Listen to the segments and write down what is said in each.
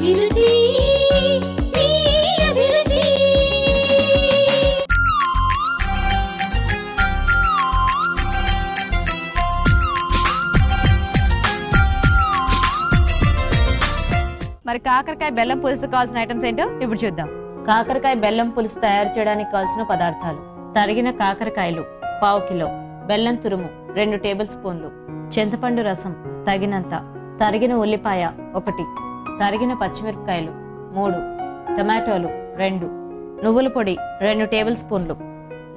అభిరుచి మరి కాకరకాయ బెల్లం పులుసు కావాల్సిన ఐటమ్స్ ఏంటో ఇప్పుడు చూద్దాం. కాకరకాయ బెల్లం పులుసు తయారు చేయడానికి కావాల్సిన పదార్థాలు. తరిగిన కాకరకాయలు పావు కిలో బెల్లం తురుము రెండు టేబుల్ స్పూన్లు చింతపండు రసం తగినంత తరిగిన ఉల్లిపాయ ఒకటి తరిగిన పచ్చిమిరపకాయలు మూడు టమాటోలు రెండు నువ్వుల పొడి రెండు టేబుల్ స్పూన్లు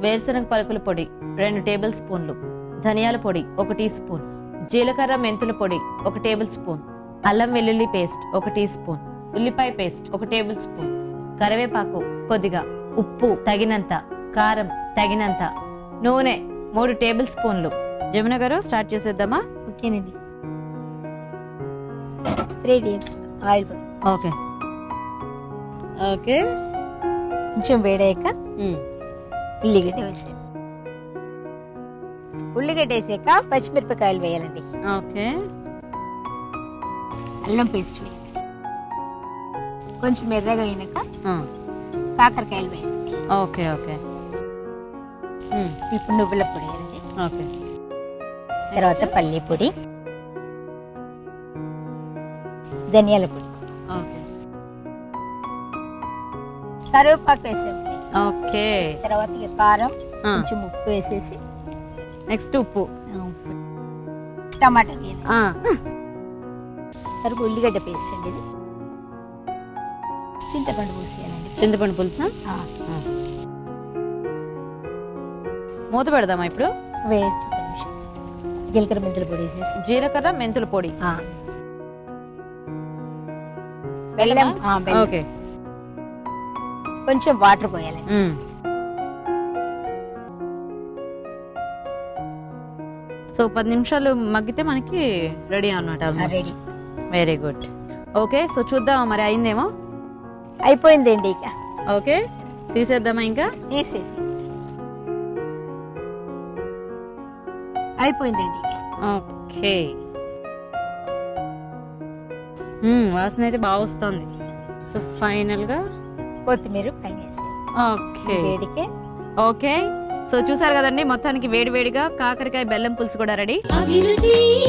వేరుశనగ పలుకుల పొడి రెండు టేబుల్ స్పూన్లు ధనియాల పొడి ఒక టీ స్పూన్ జీలకర్ర మెంతుల పొడి ఒక టేబుల్ స్పూన్ అల్లం వెల్లుల్లి పేస్ట్ ఒక టీ స్పూన్ ఉల్లిపాయ పేస్ట్ ఒక టేబుల్ స్పూన్ కరివేపాకు కొద్దిగా ఉప్పు తగినంత కారం తగినంత నూనె మూడు టేబుల్ స్పూన్లు. జమున గారు స్టార్ట్ చేసేద్దామా? ఓకేనండి త్రీ టేప్స్ ఆయిల్. ఓకే. ఓకే. కొంచెం వేడాక ఉల్లిగడ్డ వేసాను ఉల్లిగడ్డ వేసాక పచ్చిమిరపకాయలు వేయాలండి. ఓకే. అల్లం పేస్ట్ వేయాలి కొంచెం ఎర్రగా అయినాక కాకరకాయలు వేయాలండి ఓకే ఓకే. ఇప్పుడు నువ్వుల పొడి వేయాలండి. ఓకే. తర్వాత పల్లి పొడి ధనియాల పొడి. కరివేపాకు వేసామండి ఓకే. తర్వాత ఇక కారం కొంచెం ఉప్పు వేసేసి. నెక్స్ట్ ఉప్పు. టమాటా వేయాలి. తర్వాత ఉల్లిగడ్డ పేస్ట్ అండి ఇది. చింతపండు పోసేయాలండి చింతపండు పులుసా? మూత పెడదామా ఇప్పుడు? వేస్ట్. జీలకర్ర మెంతుల పొడి వేసేసి. జీలకర్ర మెంతుల పొడి. బెల్లం. ఓకే. కొంచెం వాటర్ పోయాలండి సో పది నిమిషాలు మగ్గితే మనకి రెడీ అన్నమాట ready very good okay so చూద్దామా మరి అయిందేమో? అయిపోయిందండి ఇక. ఓకే తీసేద్దామా ఇంకా? తీసేసి. అయిపోయిందండి ఓకే. వాసన అయితే బాగా వస్తుంది. సో ఫైనల్గా కొత్తిమీర పైన. ఓకే. వేడికే. ఓకే. సో చూసారు కదండి మొత్తానికి వేడివేడిగా కాకరకాయ బెల్లం పులుసు కూడా రెడీ. అభిరుచి.